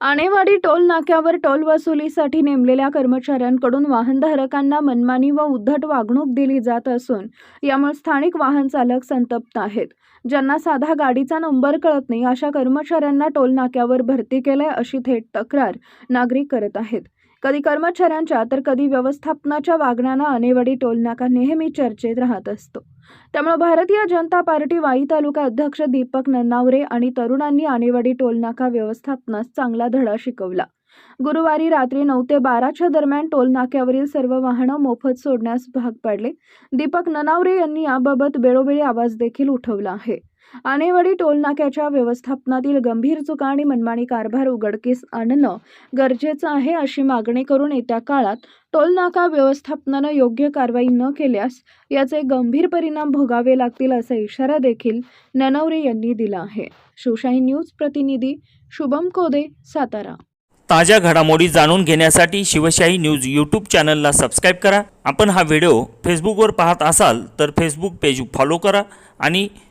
Anewadi toll नाक्यावर toll वसुलीसाठी नेमलेल्या कर्मचाऱ्यांकडून वाहनधारकांना मनमानी व उद्धट वागणूक दिली जात असून यामुळे स्थानिक वाहन चालक संतप्त आहेत. ज्यांना साधा गाडीचा नंबर कळत नाही अशा कर्मचाऱ्यांना टोल नाक्यावर भरती केलंय अशी थेट तक्रार नागरिक करत आहेत. कधी कर्मचाऱ्यांच्या तर कधी व्यवस्थापनाच्या वागण्यानं आणेवाडी टोलनाका नेहमी चर्चेत राहत असतो. त्यामुळे भारतीय जनता पार्टी वाई तालुका अध्यक्ष दीपक नन्नावरे आणि तरुणांनी आणेवाडी टोलनाका व्यवस्थापनास चांगला धडा शिकवला. गुरुवारी रात्री नऊ ते बाराच्या दरम्यान टोलनाक्यावरील सर्व वाहनं मोफत सोडण्यास भाग पाडले. दीपक ननावरे यांनी याबाबत वेळोवेळी आवाज देखील उठवला आहे. आणेवाडी टोलनाक्याच्या व्यवस्थापनातील गंभीर चुका आणि मनमानी कारभार उघडकीस आणणं गरजेचं आहे अशी मागणी करून येत्या काळात टोलनाका व्यवस्थापनानं योग्य कारवाई न केल्यास याचे गंभीर परिणाम भोगावे लागतील असा इशारा देखील ननवरे यांनी दिला आहे. शिवशाही न्यूज प्रतिनिधी शुभम कोदे सातारा. ताज्या घडामोडी जाणून घेण्यासाठी शिवशाही न्यूज यूट्यूब चॅनलला सबस्क्राईब करा. आपण हा व्हिडिओ फेसबुकवर पाहत असाल तर फेसबुक पेज फॉलो करा आणि